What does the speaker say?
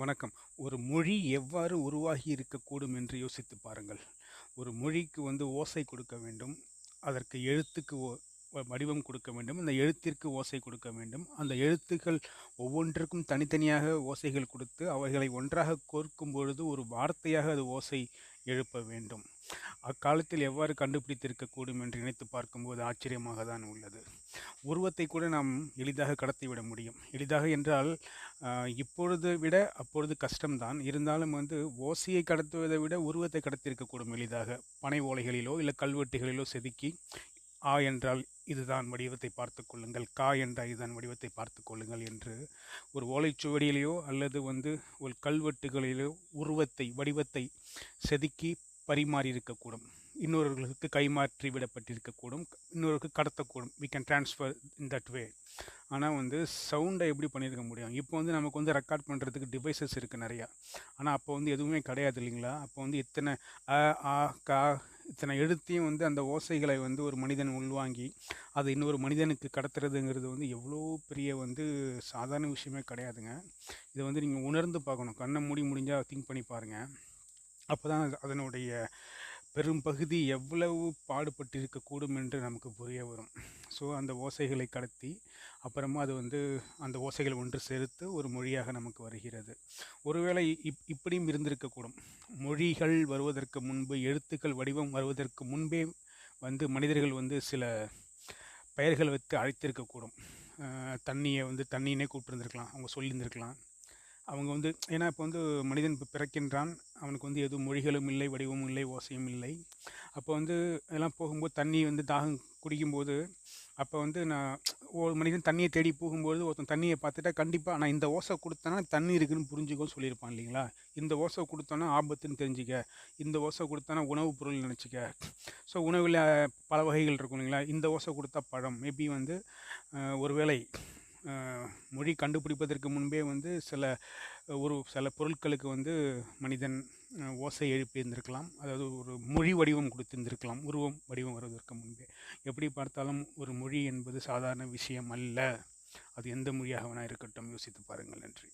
வணக்கம். ஒரு மொழி எவ்வாறு உருவாகி இருக்கக்கூடும் என்று யோசித்து பாருங்கள். ஒரு மொழிக்கு வந்து ஓசை கொடுக்க வேண்டும் அதற்கு எழுத்துக்கு ஓ வடிவம் கொடுக்க வேண்டும் அந்த எழுத்திற்கு ஓசை கொடுக்க வேண்டும். அந்த எழுத்துக்கள் ஒவ்வொன்றுக்கும் தனித்தனியாக ஓசைகள் கொடுத்து அவைகளை ஒன்றாக கோர்க்கும் பொழுது ஒரு வார்த்தையாக அது ஓசை எழுப்ப வேண்டும். அக்காலத்தில் எவ்வாறு கண்டுபிடித்திருக்கக்கூடும் என்று நினைத்து பார்க்கும்போது ஆச்சரியமாக தான் உள்ளது. உருவத்தை கூட நாம் எளிதாக கடத்திவிட முடியும். எளிதாக என்றால் இப்பொழுது விட அப்பொழுது கஷ்டம்தான். இருந்தாலும் வந்து ஓசையை கடத்துவதை விட உருவத்தை கடத்தியிருக்கக்கூடும் எளிதாக. பனை ஓலைகளிலோ இல்லை கல்வெட்டுகளிலோ செதுக்கி ஆ என்றால் இதுதான் வடிவத்தை பார்த்து கொள்ளுங்கள் கா என்றால் இதுதான் வடிவத்தை பார்த்து கொள்ளுங்கள் என்று ஒரு ஓலைச்சுவடியிலேயோ அல்லது வந்து ஒரு கல்வெட்டுகளிலோ உருவத்தை வடிவத்தை செதுக்கி பரிமாறி இருக்கக்கூடும் இன்னொருவர்களுக்கு கைமாற்றி விடப்பட்டிருக்கக்கூடும். இன்னொருக்கு கடத்தக்கூடும். We can transfer in that way ஆனால் வந்து சவுண்டை எப்படி பண்ணியிருக்க முடியும்? இப்போ வந்து நமக்கு வந்து ரெக்கார்ட் பண்ணுறதுக்கு டிவைசஸ் இருக்குது நிறையா. ஆனால் அப்போ வந்து எதுவுமே கிடையாது இல்லைங்களா? அப்போ வந்து இத்தனை அ ஆ கா இத்தனை எழுத்தையும் வந்து அந்த ஓசைகளை வந்து ஒரு மனிதன் உள்வாங்கி அதை இன்னொரு மனிதனுக்கு கடத்துறதுங்கிறது வந்து எவ்வளோ பெரிய வந்து சாதாரண விஷயமே கிடையாதுங்க. இதை வந்து நீங்கள் உணர்ந்து பார்க்கணும். கண்ணை மூடி முடிஞ்சால் திங்க் பண்ணி பாருங்கள் அப்போ தான் அதனுடைய பெரும் பகுதி எவ்வளவு பாடுபட்டு இருக்கக்கூடும் என்று நமக்கு புரிய வரும். ஸோ அந்த ஓசைகளை கடத்தி அப்புறமா அது வந்து அந்த ஓசைகள் ஒன்று சேர்த்து ஒரு மொழியாக நமக்கு வருகிறது. ஒருவேளை இப் இப்படியும் இருந்திருக்கக்கூடும் மொழிகள் வருவதற்கு முன்பு எழுத்துக்கள் வடிவம் வருவதற்கு முன்பே வந்து மனிதர்கள் வந்து சில பெயர்கள் வைத்து அழைத்திருக்கக்கூடும் தண்ணியை வந்து தண்ணினே கூப்பிட்டுருந்துருக்கலாம். அவங்க சொல்லியிருந்திருக்கலாம். அவங்க வந்து ஏன்னா இப்போ வந்து மனிதன் இப்போ பிறக்கின்றான். அவனுக்கு வந்து எதுவும் மொழிகளும் இல்லை வடிவமும் இல்லை ஓசையும் இல்லை. அப்போ வந்து எல்லாம் போகும்போது தண்ணி வந்து தாகம் குடிக்கும்போது அப்போ வந்து நான் ஒரு மனிதன் தண்ணியை தேடி போகும்போது ஒருத்தன் தண்ணியை பார்த்துட்டா கண்டிப்பாக நான் இந்த ஓசை கொடுத்தேன்னா தண்ணி இருக்குன்னு புரிஞ்சுக்கோன்னு சொல்லியிருப்பான் இல்லைங்களா? இந்த ஓசை கொடுத்தோன்னா ஆபத்துன்னு தெரிஞ்சுக்க. இந்த ஓசை கொடுத்தானா உணவுப் பொருள் நினச்சிக்க. ஸோ உணவில் பல வகைகள் இருக்கும் இல்லைங்களா? இந்த ஓசை கொடுத்தா பழம். மேபி வந்து ஒரு ஒருவேளை மொழி கண்டுபிடிப்பதற்கு முன்பே வந்து சில ஒரு சில பொருட்களுக்கு வந்து மனிதன் ஓசை எழுப்பி இருந்திருக்கலாம். அதாவது ஒரு மொழி வடிவம் கொடுத்திருந்திருக்கலாம். உருவம் வடிவம் வருவதற்கு முன்பே. எப்படி பார்த்தாலும் ஒரு மொழி என்பது சாதாரண விஷயம் அல்ல. அது எந்த மொழியாக வேணா இருக்கட்டும். யோசித்து பாருங்கள். நன்றி.